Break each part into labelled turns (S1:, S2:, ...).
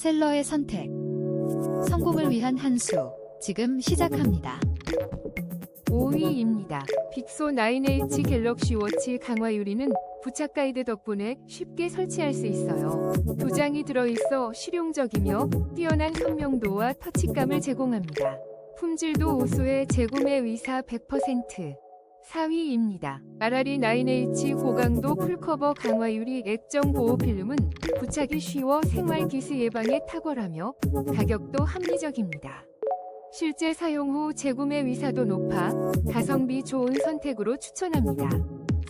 S1: 셀러의 선택. 성공을 위한 한 수. 지금 시작합니다.
S2: 5위입니다. 빅소 9H 갤럭시 워치 강화 유리는 부착 가이드 덕분에 쉽게 설치할 수 있어요. 두 장이 들어있어 실용적이며 뛰어난 선명도와 터치감을 제공합니다. 품질도 우수해 재구매 의사 100%. 4위입니다. 아라리 9H 고강도 풀커버 강화 유리 액정 보호 필름은 부착이 쉬워 생활 기스 예방에 탁월하며 가격도 합리적입니다. 실제 사용 후 재구매 의사도 높아 가성비 좋은 선택으로 추천합니다.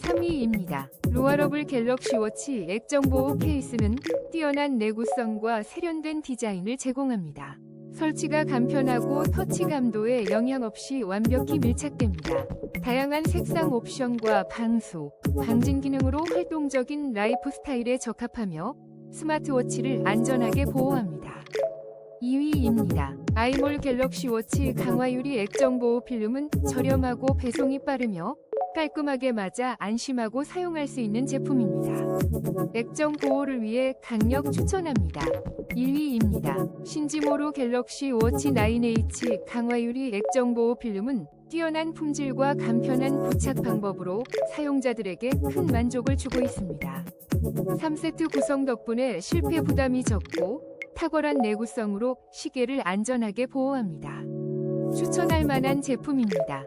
S2: 3위입니다. 루아러블 갤럭시 워치 액정 보호 케이스는 뛰어난 내구성과 세련된 디자인을 제공합니다. 설치가 간편하고 터치 감도에 영향 없이 완벽히 밀착됩니다. 다양한 색상 옵션과 방수, 방진 기능으로 활동적인 라이프 스타일에 적합하며 스마트워치를 안전하게 보호합니다. 2위입니다. 아이몰 갤럭시 워치 강화 유리 액정 보호 필름은 저렴하고 배송이 빠르며 깔끔하게 맞아 안심하고 사용할 수 있는 제품입니다. 액정 보호를 위해 강력 추천합니다. 1위입니다. 신지모로 갤럭시 워치 9H 강화 유리 액정 보호 필름은 뛰어난 품질과 간편한 부착 방법으로 사용자들에게 큰 만족을 주고 있습니다. 3세트 구성 덕분에 실패 부담이 적고 탁월한 내구성으로 시계를 안전하게 보호합니다. 추천할 만한 제품입니다.